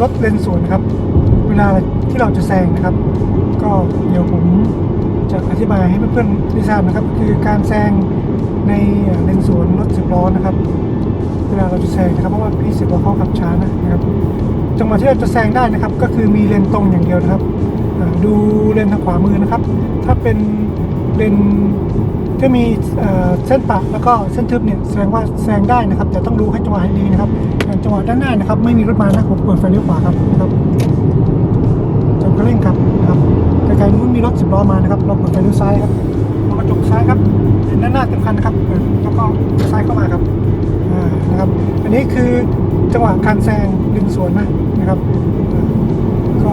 รถเลนสวนครับ เวลาที่เราจะแซงนะครับ ก็เดี๋ยวผมจะอธิบายให้เพื่อนๆได้ทราบนะครับ คือการแซงในเลนสวนรถสิบล้อนะครับ เวลาเราจะแซงนะครับเพราะว่าพี่สิบล้อเขาขับช้านะครับ จังหวะที่เราจะแซงได้นะครับ ก็คือมีเลนตรงอย่างเดียวนะครับ ดูเลนทางขวามือนะครับ ถ้าเป็นเลน ที่มีเส้นปะแล้วก็เส้นทึบเนี่ยแสดงว่าแซงได้นะครับ แต่ต้องดูให้จังหวะให้ดีนะครับอย่างจังหวะด้านหน้านะครับ ไม่มีรถมานะผมเปิดไฟเลี้ยวขวาครับนะครับจำกระเร่งครับนะครับไกลๆนู้นมีรถสิบล้อมานะครับเราเปิดไฟเลี้ยวซ้ายครับเรากระจกซ้ายครับเห็นด้านหน้าเต็มคันนะครับเปิดแล้วก็ซ้ายเข้ามาครับนะครับ อันนี้คือจังหวะการแซงดึงสวนนะนะครับ ก็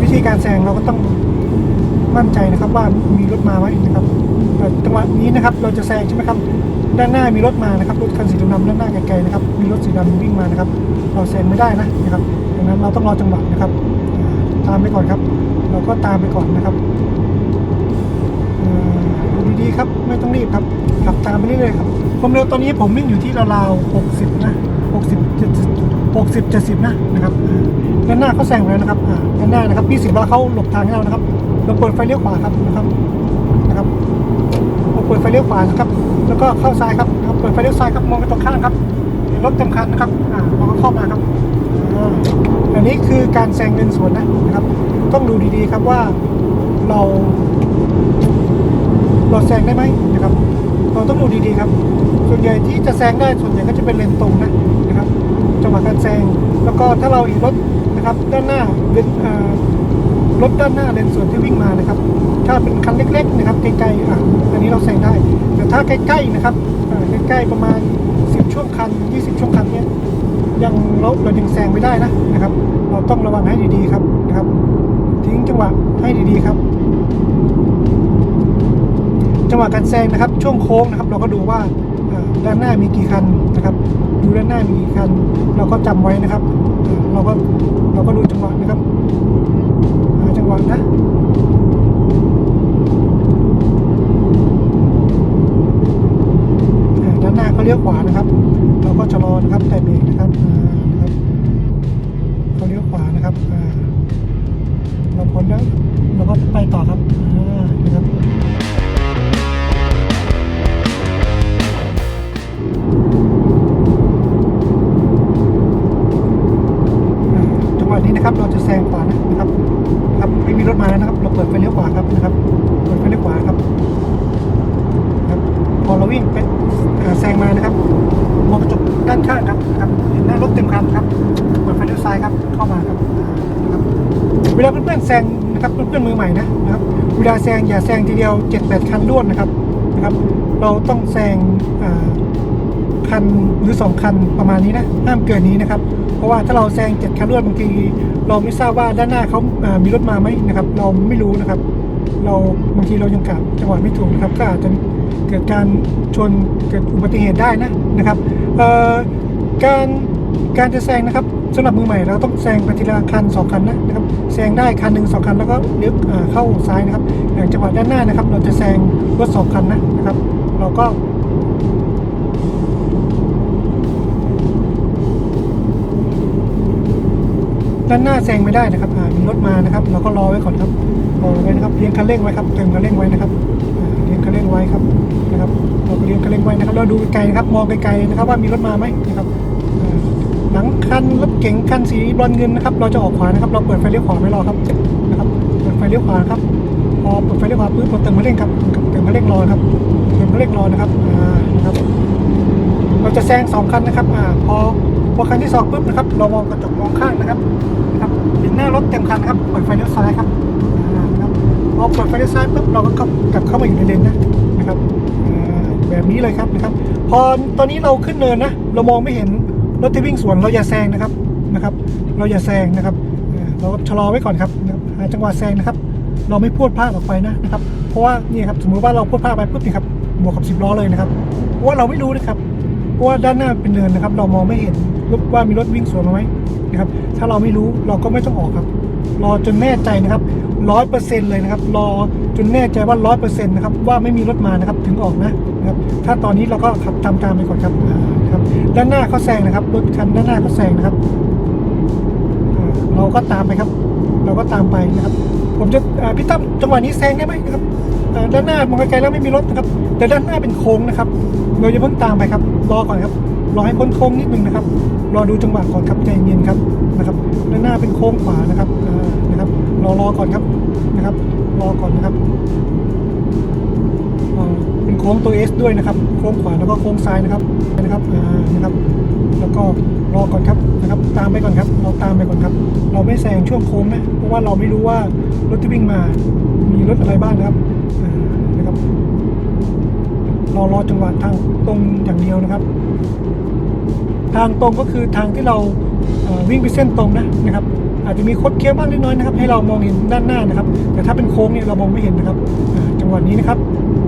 วิธีการแซงเราก็ต้องมั่นใจนะครับว่ามีรถมาไหมนะครับ จังหวะนี้นะครับเราจะแซงใช่ไหมครับด้านหน้ามีรถมานะครับรถคันสีดำด้านหน้าไกลๆนะครับมีรถสีดำวิ่งมานะครับ เราแซงไม่ได้นะนะครับดังนั้นเราต้องรอจังหวะนะครับ ตามไปก่อนครับ เราก็ตามไปก่อนนะครับดูดีๆครับไม่ต้องรีบครับขับตามไปเรื่อยๆครับความเร็วตอนนี้ผมวิ่งอยู่ที่ราวๆ60 นะ 60 70 60 70 นะนะครับด้านหน้าเขาแซงแล้วนะครับด้านหน้านะครับพี่สิบล้อเขาหลบทางให้เรานะครับ เราเปิดไฟเลี้ยวขวาครับนะครับนะครับ ปิดไฟเลี้ยวขวาครับ แล้วก็เข้าซ้ายครับครับเปิดไฟเลี้ยวซ้ายครับมองไปตรงข้างครับเห็นรถเต็มคันนะครับอ่าเราก็เข้ามาครับอันนี้คือการแซงเลนสวนนะนะครับ ต้องดูดีๆครับว่าเรา เราแซงได้ไหมนะครับ เราต้องดูดีๆครับ ส่วนใหญ่ที่จะแซงได้ส่วนใหญ่ก็จะเป็นเลนตรงนะนะครับจังหวะการแซงแล้วก็ถ้าเราเห็นรถนะครับ ด้านหน้าเลนเอ่อ รถด้านหน้าเลนส่วนที่วิ่งมานะครับ ถ้าเป็นคันเล็ก ๆ นะครับไกลๆอะอันนี้เราแซงได้ แต่ถ้าใกล้ๆนะครับอ่าใกล้ๆประมาณ 10 ช่วงคัน 20 ช่วงคันเนี้ยยังเราเรายังแซงไม่ได้นะนะครับ เราต้องระวังให้ดีๆครับนะครับ ทิ้งจังหวะให้ดีๆครับ จังหวะการแซงนะครับ ช่วงโค้งนะครับ เราก็ดูว่าด้านหน้ามีกี่คันนะครับ ดูด้านหน้ามีกี่คัน เราก็จำไว้นะครับ เราก็เราก็ดูจังหวะนะครับ วังนะด้านหน้าเขาเลี้ยวขวานะครับ เราก็ชะลอนะครับแต่เบรกนะครับ ลาเพื่อนๆแซงนะครับเพื่อนๆมือใหม่นะนะครับเวลาแซงอย่าแซงทีเดียวเจ็ดแปดคันรวดนะครับนะครับ เราต้องแซงอ่าคันหรือสองคันประมาณนี้นะห้ามเกินนี้นะครับ เพราะว่าถ้าเราแซงเจ็ดคันรวดบางทีเราไม่ทราบว่าด้านหน้าเขาอ่ามีรถมาไหมนะครับ เราไม่รู้นะครับ เราบางทีเรายังกลับจังหวะไม่ถูกนะครับก็อาจจะเกิดการชนเกิดอุบัติเหตุได้นะนะครับเอ่อการการจะแซงนะครับ สำหรับมือใหม่เราต้องแซงไปทีละคันสองคันนะนะครับแซงได้คันหนึ่งสองคันแล้วก็เลี้ยวเข้าซ้ายนะครับอย่างจังหวะด้านหน้านะครับ เราจะแซงรถสองคันนะนะครับ เราก็ด้านหน้าแซงไม่ได้นะครับมีรถมานะครับ เราก็รอไว้ก่อนครับรอไว้นะครับเลี้ยงคันเร่งไว้ครับเติมคันเร่งไว้นะครับเลี้ยงคันเร่งไว้ครับนะครับเราเลี้ยงคันเร่งไว้นะครับเราดูไกลๆนะครับมองไกลๆนะครับว่ามีรถมาไหมนะครับ คันรถเก๋งคันสีบรอนเงินนะครับ เราจะออกขวานะครับ เราเปิดไฟเลี้ยวขวาไว้รอครับนะครับ เปิดไฟเลี้ยวขวาครับ พอเปิดไฟเลี้ยวขวาปุ๊บเราเติมคันเร่งครับเติมคันเร่งรอครับเติมคันเร่งรอนะครับ อ่า นะครับ เราจะแซงสองคันนะครับ อ่า พอ พอคันที่สองปุ๊บนะครับ เรามองกระจกมองข้างนะครับ นะครับเห็นหน้ารถเต็มคันครับ เปิดไฟเลี้ยวซ้ายครับ อ่า ครับ พอเปิดไฟเลี้ยวซ้ายปุ๊บ เราก็กลับเข้ามาอยู่ในเลนนะ นะครับอ่าแบบนี้เลยครับนะครับ พอตอนนี้เราขึ้นเนินนะ เรามองไม่เห็น รถที่วิ่งสวนเราอย่าแซงนะครับนะครับ เราอย่าแซงนะครับอ่าเราชะลอไว้ก่อนครับหาจังหวะแซงนะครับ เราไม่พูดพลาดออกไปนะนะครับ เพราะว่านี่ครับสมมติว่าเราพูดพลาดไปปุ๊บนี่ครับบวกกับสิบล้อเลยนะครับเพราะว่าเราไม่รู้นะครับเพราะว่าด้านหน้าเป็นเนินนะครับ เรามองไม่เห็นว่ามีรถวิ่งสวนมาไหมนะครับ ถ้าเราไม่รู้เราก็ไม่ต้องออกครับ รอจนแน่ใจนะครับร้อยเปอร์เซ็นต์เลยนะครับ รอจนแน่ใจว่าร้อยเปอร์เซ็นต์นะครับว่าไม่มีรถมานะครับถึงออกนะนะครับ ถ้าตอนนี้เราก็ขับตามตามไปก่อนครับ นะครับ ด้านหน้าเขาแซงนะครับรถคันด้านหน้าเขาแซงนะครับเราก็ตามไปครับ เราก็ตามไปนะครับ ผมจะพี่ตั้มจังหวะนี้แซงได้ไหมนะครับด้านหน้ามองไกลๆแล้วไม่มีรถนะครับ แต่ด้านหน้าเป็นโค้งนะครับ เราจะเพิ่งตามไปครับ รอก่อนครับ รอให้พ้นโค้งนิดนึงนะครับ รอดูจังหวะก่อนครับใจเย็นครับนะครับ ด้านหน้าเป็นโค้งขวานะครับนะครับ รอรอก่อนครับนะครับ รอก่อนนะครับ เป็นโค้งตัว S ด้วยนะครับ โค้งขวาแล้วก็โค้งซ้ายนะครับนะครับอ่านะครับ แล้วก็รอก่อนครับนะครับ ตามไปก่อนครับ เราตามไปก่อนครับ เราไม่แซงช่วงโค้งนะเพราะว่าเราไม่รู้ว่ารถที่วิ่งมา มีรถอะไรบ้างนะครับนะครับ เรารอจังหวะทางตรงอย่างเดียวนะครับ ทางตรงก็คือทางที่เราวิ่งไปเส้นตรงนะนะครับอาจจะมีคดเคี้ยวบ้างเล็กน้อยนะครับ ให้เรามองเห็นด้านหน้านะครับ แต่ถ้าเป็นโค้งเนี่ยเรามองไม่เห็นนะครับจังหวะนี้นะครับ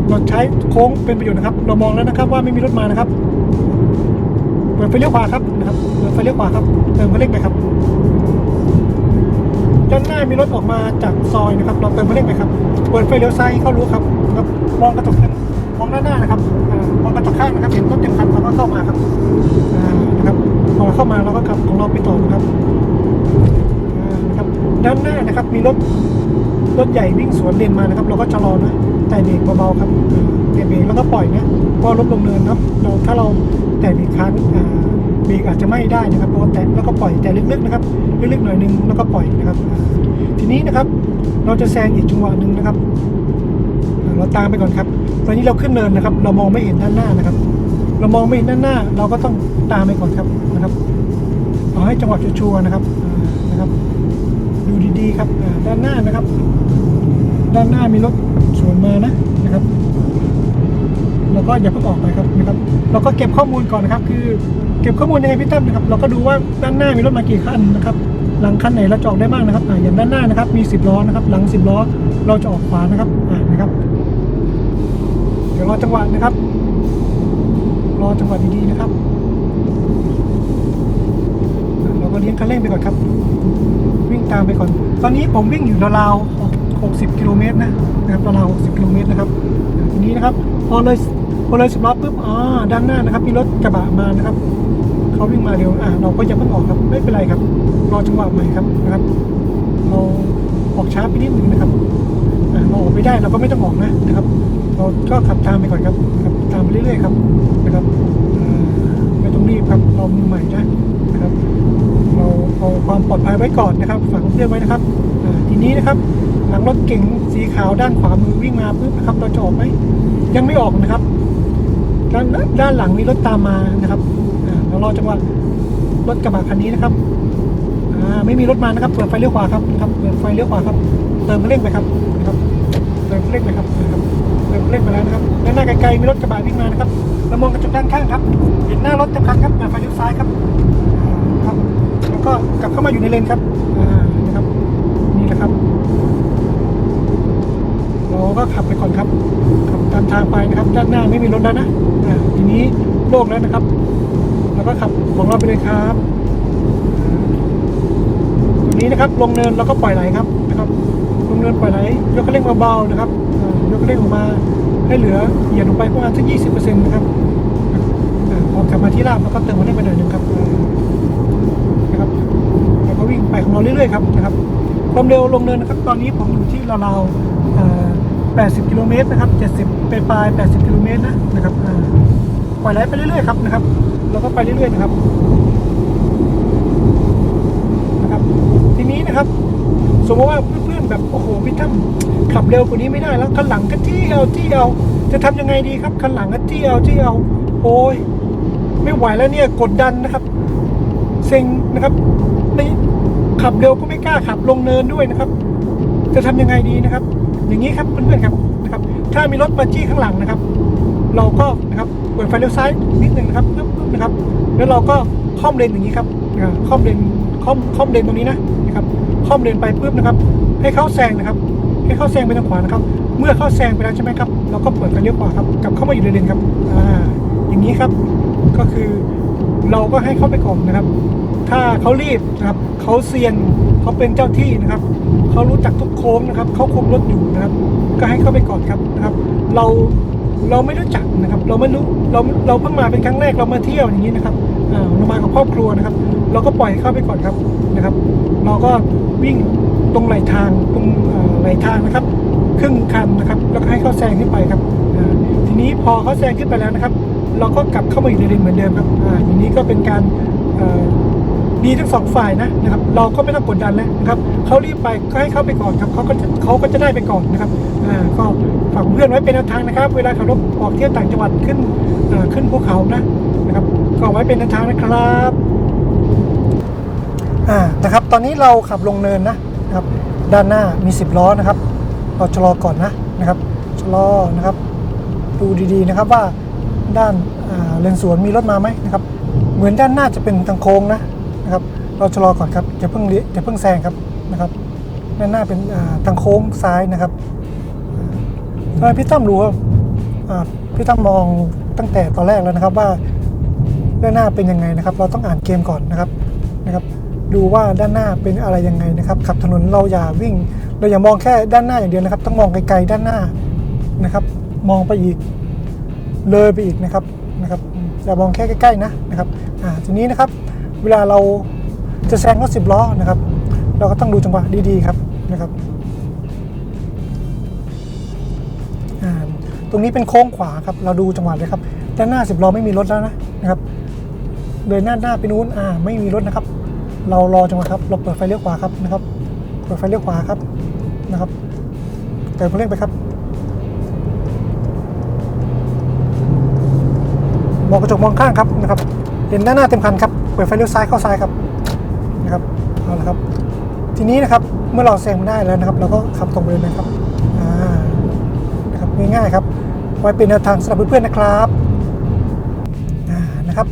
เราใช้โค้งเป็นประโยชน์นะครับ เรามองแล้วนะครับว่าไม่มีรถมานะครับ เปิดไฟเลี้ยวขวาครับนะครับ เปิดไฟเลี้ยวขวาครับเติมคันเร่งไปครับ ด้านหน้ามีรถออกมาจากซอยนะครับ เราเติมคันเร่งไปครับ เปิดไฟเลี้ยวซ้ายให้เขารู้ครับนะครับ มองกระจกนมองด้านหน้านะครับมองกระจกข้างนะครับ เห็นรถเต็มคันเราก็เข้ามาครับนะครับพอเราเข้ามาเราก็ขับของเราไปต่อนะครับนะครับ ด้านหน้านะครับมีรถรถใหญ่วิ่งสวนเลนมานะครับ เราก็ชะลอนะ แต่เบรกเบาๆครับแต่เบรกแล้วก็ปล่อยเนะเพราะรถลงเนินครับเราถ้าเราแต่เบรกค้างเบรกอาจจะไม่ได้นะครับเพราะว่าแตะแล้วก็ปล่อยแต่ลึกๆนะครับลึกๆหน่อยนึงแล้วก็ปล่อยนะครับ ทีนี้นะครับเราจะแซงอีกจังหวะหนึ่งนะครับ เราตามไปก่อนครับ ตอนนี้เราขึ้นเนินนะครับ เรามองไม่เห็นด้านหน้านะครับ เรามองไม่เห็นด้านหน้า เราก็ต้องตามไปก่อนครับนะครับเอาให้จังหวะชัวร์นะครับนะครับ ดูดีๆครับด้านหน้านะครับ ด้านหน้ามีรถ วนมานะนะครับเราก็อย่าเพิ่งออกไปครับนะครับ เราก็เก็บข้อมูลก่อนนะครับ คือเก็บข้อมูลยังไงพี่ตั้มนะครับ เราก็ดูว่าด้านหน้ามีรถมากี่คันนะครับ หลังคันไหนเราจะออกได้บ้างนะครับอ่าอย่างด้านหน้านะครับ มี 10ล้อนะครับ หลัง 10ล้อเราจะออกขวานะครับอ่านะครับ เดี๋ยวรอจังหวะนะครับ รอจังหวะดีๆนะครับเราก็เลี้ยงคันเร่งไปก่อนครับวิ่งตามไปก่อน ตอนนี้ผมวิ่งอยู่ราวๆ60 กิโลเมตรนะนะครับราว กิโลเมตรนะครับอ่าทีนี้นะครับ พอเลยพอเลยสิบล้อปุ๊บอ๋อด้านหน้านะครับ มีรถกระบะมานะครับเขาวิ่งมาเร็วอ่าเราก็ยังเพิ่งออกครับ ไม่เป็นไรครับ รอจังหวะใหม่ครับนะครับ เราออกช้าไปนิดนึงนะครับเราออกไม่ได้เราก็ไม่ต้องออกนะนะครับ เราก็ขับตามไปก่อนครับขับตามไปเรื่อยๆครับนะครับไม่ต้องรีบครับเรามือใหม่นะนะครับ เราเอาความปลอดภัยไว้ก่อนนะครับฝากเพื่อนไว้นะครับทีนี้นะครับ ลังรถเก๋งสีขาวด้านขวามือวิ่งมาปุ๊บนะครับ เราจะออกไหมยังไม่ออกนะครับ ด้านด้านหลังมีรถตามมานะครับเรารอจังหวะรถกระบะคันนี้นะครับไม่มีรถมานะครับ เปิดไฟเลี้ยวขวาครับนะครับ เปิดไฟเลี้ยวขวาครับ เติมเร่งไปครับนะครับ เติมเร่งไปครับนะครับ เติมเร่งไปแล้วนะครับด้านหน้าไกลๆมีรถกระบะวิ่งมานะครับเรามองกระจกด้านข้างครับ เห็นหน้ารถเต็มคันครับเปิดไฟเลี้ยวซ้ายครับครับ แล้วก็กลับเข้ามาอยู่ในเลนครับนะครับ นี่แหละครับ เราก็ขับไปก่อนครับขับตามทางไปนะครับ ด้านหน้าไม่มีรถแล้วนะทีนี้โล่งแล้วนะครับแล้วก็ขับของเราไปเลยครับตรงนี้นะครับ ลงเนินแล้วก็ปล่อยไหลครับนะครับ ลงเนินปล่อยไหลยกคันเร่งเบาๆนะครับยกคันเร่งออกมาให้เหลือเหยียดลงไปประมาณสักยี่สิบเปอร์เซ็นต์นะครับพอกลับมาที่ราบแล้วก็เติมคันเร่งไปหน่อยหนึงครับนะครับแล้วก็วิ่งไปของเราเรื่อยๆครับนะครับความเร็วลงเนินนะครับ ตอนนี้ผมอยู่ที่ราวๆอ่า 80 กิโลเมตรนะครับ 70 ไปปลาย 80 กิโลเมตรนะนะครับอ่าปล่อยไหลไปเรื่อยๆครับนะครับ เราก็ไปเรื่อยๆนะครับนะครับ ทีนี้นะครับ สมมติว่าเพื่อนๆแบบโอ้โหพี่ตั้มขับเร็วกว่านี้ไม่ได้แล้วคันหลังก็ที่เอาที่เอาจะทำยังไงดีครับคันหลังก็ที่เอาที่เอาโอ้ยไม่ไหวแล้วเนี่ยกดดันนะครับเซ็งนะครับนี่ขับเร็วก็ไม่กล้าขับลงเนินด้วยนะครับ จะทำยังไงดีนะครับ อย่างนี้ครับเพื่อนๆครับนะครับ ถ้ามีรถมาจี้ข้างหลังนะครับ เราก็นะครับเปิดไฟเลี้ยวซ้ายนิดหนึ่งนะครับปึ๊บนะครับ แล้วเราก็ค่อมเลนอย่างนี้ครับอ่าค่อมเลนค่อมค่อมเลนตรงนี้นะนะครับค่อมเลนไปปุ๊บนะครับ ให้เขาแซงนะครับ ให้เขาแซงไปทางขวานะครับ เมื่อเขาแซงไปแล้วใช่ไหมครับ เราก็เปิดไฟเลี้ยวขวาครับกลับเข้ามาอยู่ในเลนครับอ่าอย่างนี้ครับ ก็คือเราก็ให้เขาไปก่อนนะครับ ถ้าเขารีบนะครับเขาเซียนเขาเป็นเจ้าที่นะครับเขารู้จักทุกโค้งนะครับเขาคุมรถอยู่นะครับ ก็ให้เขาไปก่อนครับนะครับ เราเราไม่รู้จักนะครับ เราไม่รู้เราเราเพิ่งมาเป็นครั้งแรกเรามาเที่ยวอย่างนี้นะครับอ่าเรามากับครอบครัวนะครับ เราก็ปล่อยให้เข้าไปก่อนครับนะครับ เราก็วิ่งตรงไหลทางตรงไหลทางนะครับ ครึ่งคันนะครับ แล้วก็ให้เขาแซงขึ้นไปครับทีนี้พอเขาแซงขึ้นไปแล้วนะครับ เราก็กลับเข้ามาอยู่ในเลนเหมือนเดิมครับอ่าอย่างนี้ก็เป็นการ ดีทั้งสองฝ่ายนะนะครับ เราก็ไม่ต้องกดดันแล้วนะครับเขารีบไปก็ให้เขาไปก่อนครับเขาก็จะเขาก็จะได้ไปก่อนนะครับอ่าก็ฝากเพื่อนไว้เป็นแนวทางนะครับ เวลาขับรถออกเที่ยวต่างจังหวัดขึ้นขึ้นภูเขานะนะครับก็ไว้เป็นแนวทางนะครับอ่านะครับ ตอนนี้เราขับลงเนินนะนะครับด้านหน้ามี 10 ล้อนะครับ เราชะลอก่อนนะนะครับชะลอนะครับ ดูดีๆนะครับว่าด้านเลนสวนมีรถมาไหมนะครับ เหมือนด้านหน้าจะเป็นทางโค้งนะ นะครับ เราชะลอก่อนครับจะเพิ่งเลี้ยจะเพิ่งแซงครับนะครับด้านหน้าเป็นทางโค้งซ้ายนะครับทำไมพี่ตั้มรู้ว่าอ่าพี่ตั้มมองตั้งแต่ตอนแรกแล้วนะครับว่าด้านหน้าเป็นยังไงนะครับ เราต้องอ่านเกมก่อนนะครับนะครับ ดูว่าด้านหน้าเป็นอะไรยังไงนะครับ ขับถนนเราอย่าวิ่ง เราอย่ามองแค่ด้านหน้าอย่างเดียวนะครับ ต้องมองไกลๆด้านหน้านะครับ มองไปอีกเลยไปอีกนะครับนะครับอย่ามองแค่ใกล้ๆนะนะครับอ่าทีนี้นะครับ เวลาเราจะแซงรถสิบล้อนะครับ เราก็ต้องดูจังหวะดีๆครับนะครับตรงนี้เป็นโค้งขวาครับ เราดูจังหวะเลยครับด้านหน้าสิบล้อไม่มีรถแล้วนะนะครับเดินหน้าหน้าไปนู้นอ่าไม่มีรถนะครับ เรารอจังหวะครับ เราเปิดไฟเลี้ยวขวาครับนะครับ เปิดไฟเลี้ยวขวาครับนะครับเติมคันเร่งไปครับมองกระจกมองข้างครับนะครับเห็นด้าหน้าเต็มคันครับ เปิดไฟเลี้ยวซ้ายเข้าซ้ายครับนะครับเอาละครับ ทีนี้นะครับเมื่อเราแซงมาได้แล้วนะครับ เราก็ขับตรงไปเลยนะครับอ่านะครับง่ายๆครับไว้เป็นแนวทางสำหรับเพื่อนๆนะครับอ่านะครับ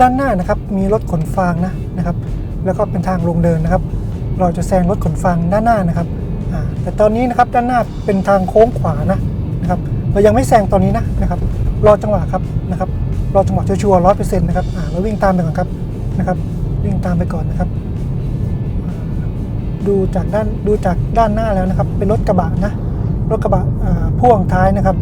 ด้านหน้านะครับมีรถขนฟางนะนะครับ แล้วก็เป็นทางลงเดินนะครับ เราจะแซงรถขนฟางด้านหน้านะครับอ่าแต่ตอนนี้นะครับด้านหน้าเป็นทางโค้งขวานะนะครับเรายังไม่แซงตอนนี้นะนะครับรอจังหวะครับนะครับรอจังหวะชัวร์ร้อยเปอร์เซ็นต์นะครับอ่าเราวิ่งตามไปก่อนครับ นะครับวิ่งตามไปก่อนนะครับ ดูจากด้านดูจากด้านหน้าแล้วนะครับ เป็นรถกระบะนะรถกระบะพ่วงท้ายนะครับ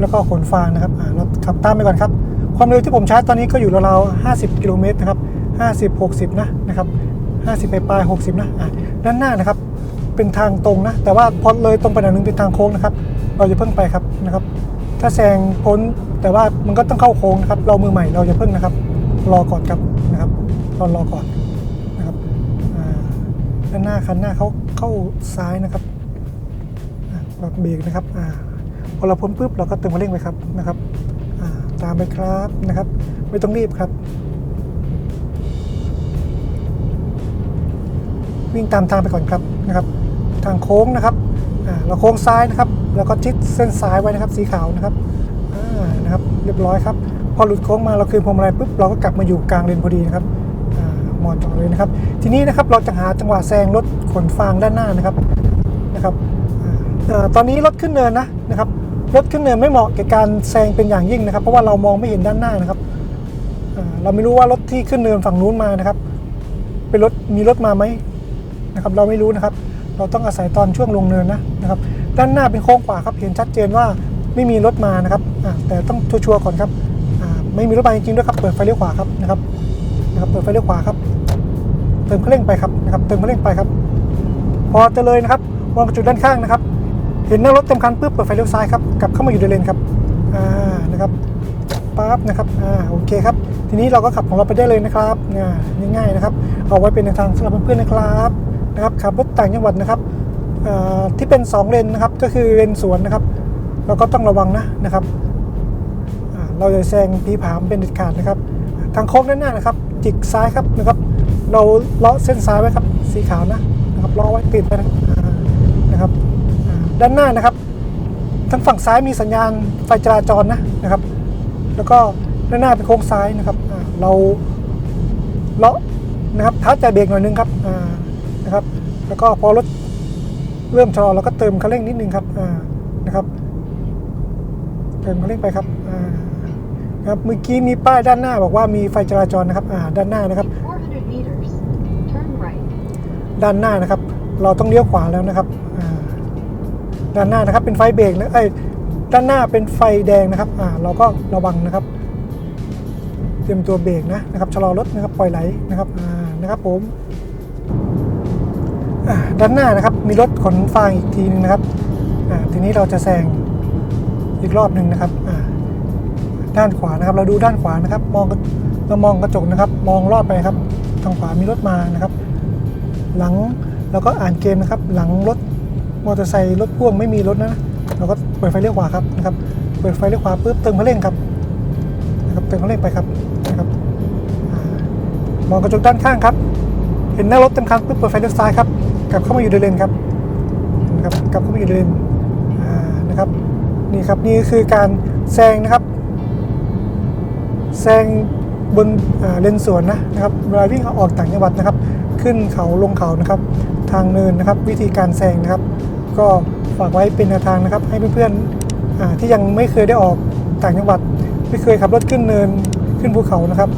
แล้วก็ขนฟางนะครับเราขับตามไปก่อนครับ ความเร็วที่ผมใช้ตอนนี้ก็อยู่ราวๆ50 กิโลเมตรนะครับ50 60 นะนะครับ50ไปปลาย60นะะด้านหน้านะครับ เป็นทางตรงนะ แต่ว่าพอเลยตรงไปหน่อยนึงเป็นทางโค้งนะครับ เราจะเพิ่งไปครับนะครับ ถ้าแซงพ้นแต่ว่ามันก็ต้องเข้าโค้งนะครับ เรามือใหม่เราจะเพิ่งนะครับ รอก่อนครับนะครับ รอนรอก่อนนะครับด้านหน้าคันหน้าเขาเข้าซ้ายนะครับแบบเบรกนะครับอพอเราพ้นปุ๊บเราก็เติมคันเร่งไปครับนะครับาตามไปครับนะครับ ไม่ต้องรีบครับ วิ่งตามทางไปก่อนครับนะครับ ทางโค้งนะครับเราโค้งซ้ายนะครับ แล้วก็ชิดเส้นซ้ายไว้นะครับ สีขาวนะครับนะครับ เรียบร้อยครับ พอหลุดโค้งมาเราคืนพวงมาลัยปุ๊บเราก็กลับมาอยู่กลางเลนพอดีนะครับ มอนจอดเลยนะครับ ทีนี้นะครับเราจะหาจังหวะแซงรถขนฟางด้านหน้านะครับนะครับออตอนนี้รถขึ้นเนินนะนะครับรถขึ้นเนินไม่เหมาะกับการแซงเป็นอย่างยิ่งนะครับ เพราะว่าเรามองไม่เห็นด้านหน้านะครับเราไม่รู้ว่ารถที่ขึ้นเนินฝั่งนู้นมานะครับ เป็นรถมีรถมาไหมนะครับ เราไม่รู้นะครับ เราต้องอาศัยตอนช่วงลงเนินนะนะครับ ด้านหน้าเป็นโค้งขวาครับ เห็นชัดเจนว่าไม่มีรถมานะครับแต่ต้องชัวร์ก่อนครับไม่มีรถมาจริงๆด้วยครับ เปิดไฟเลี้ยวขวาครับนะครับนะครับ เปิดไฟเลี้ยวขวาครับ เติมคันเร่งไปครับนะครับเติมคันเร่งไปครับ พอจะเลยนะครับมองกระจุดด้านข้างนะครับ เห็นหน้ารถเต็มคันปุ๊บเปิดไฟเลี้ยวซ้ายครับกลับเข้ามาอยู่ในเลนครับอ่านะครับปั๊บนะครับอ่าโอเคครับ ทีนี้เราก็ขับของเราไปได้เลยนะครับอ่าง่ายๆนะครับ เอาไว้เป็นในวทางสำหรับเพื่อนๆนะครับนะครับขับรถต่างจังหวัดนะครับที่เป็น 2 เลนนะครับก็คือเลนสวนนะครับ เราก็ต้องระวังนะนะครับเราจะแซงพีผามเป็นเด็ดขาดนะครับ ทางโค้งด้านหน้านะครับ จิกซ้ายครับนะครับ เราเลาะเส้นซ้ายไว้ครับ สีขาวนะนะครับเลาะไว้ติดไปนะนะครับด้านหน้านะครับทางฝั่งซ้ายมีสัญญาณไฟจราจรนะนะครับ แล้วก็ด้านหน้าเป็นโค้งซ้ายนะครับเราเลาะนะครับท้าใจเบรกหน่อยนึงครับนะครับ แล้วก็พอรถเริ่มชะลอเราก็เติมคันเร่งนิดนึงครับนะครับเติมคันเร่งไปครับครับเมื่อกี้มีป้ายด้านหน้าบอกว่ามีไฟจราจรนะครับด้านหน้านะครับ ด้านหน้านะครับ เราต้องเลี้ยวขวาแล้วนะครับด้านหน้านะครับเป็นไฟเบรกนะเอ้ด้านหน้าเป็นไฟแดงนะครับอ่าเราก็ระวังนะครับ เตรียมตัวเบรกนะนะครับชะลอรถนะครับปล่อยไหลนะครับอ่านะครับผมอ่าด้านหน้านะครับมีรถขนฟางอีกทีหนึงนะครับอ่าทีนี้เราจะแซงอีกรอบหนึ่งนะครับอ่าด้านขวานะครับ เราดูด้านขวานะครับ มองเรามองกระจกนะครับ มองรอดไปครับ ทางขวามีรถมานะครับ หลังเราก็อ่านเกมนะครับ หลังรถมอเตอร์ไซค์รถพ่วงไม่มีรถนะเราก็เปิดไฟเลี้ยวขวาครับนะครับเปิดไฟเลี้ยวขวาปุ๊บเติมคันเร่งครับนะครับเติมคันเร่งไปครับนะครับมองกระจกด้านข้างครับ เห็นหน้ารถเต็มคันปุ๊บเปิดไฟเลี้ยวซ้ายครับกลับเข้ามาอยู่ในเลนครับนะครับกลับเข้ามาอยู่ในเลนนะครับนี่ครับนี่คือการแซงนะครับแซงบนเลนสวนนะนะครับเวลาวิ่งออกต่างจังหวัดนะครับ ขึ้นเขาลงเขานะครับ ทางเนินนะครับ วิธีการแซงนะครับ ก็ฝากไว้เป็นแนวทางนะครับ ให้เพื่อนๆอ่าที่ยังไม่เคยได้ออกต่างจังหวัด ไม่เคยขับรถขึ้นเนินขึ้นภูเขานะครับ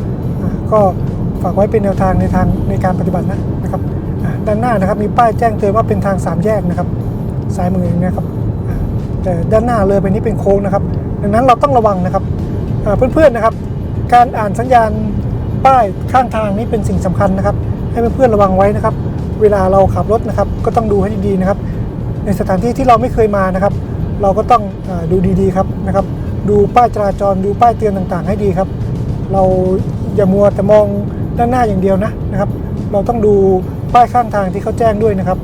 ก็ฝากไว้เป็นแนวทางในทางในการปฏิบัตินะนะครับด้านหน้านะครับมีป้ายแจ้งเตือนว่าเป็นทางสามแยกนะครับซ้ายมือนะครับแต่ด้านหน้าเลยไปนี้เป็นโค้งนะครับ ดังนั้นเราต้องระวังนะครับอ่าเพื่อนๆนะครับ การอ่านสัญญาณป้ายข้างทางนี้เป็นสิ่งสำคัญนะครับ ให้เพื่อนๆระวังไว้นะครับ เวลาเราขับรถนะครับก็ต้องดูให้ดีๆนะครับ ในสถานที่ที่เราไม่เคยมานะครับ เราก็ต้องอดูดีๆครับนะครับ ดูป้ายจราจรดูป้ายเตือนต่างๆ ให้ดีครับ เราอย่ามัวแต่มองด้านหน้าอย่างเดียวนะนะครับ เราต้องดูป้ายข้างทางที่เขาแจ้งด้วยนะครับ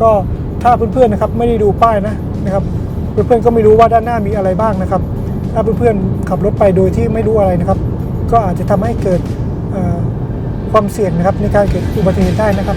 ก็ถ้าเพื่อนๆนะครับไม่ได้ดูป้ายนะนะครับ เพื่อนๆก็ไม่รู้ว่าด้านหน้ามีอะไรบ้างนะครับ ถ้าเพื่อนๆขับรถไปโดยที่ไม่รู้อะไรนะครับ ก็อาจจะทำให้เกิด ความเสี่ยงนะครับในการเกิดอุบัติเหตุได้นะครับ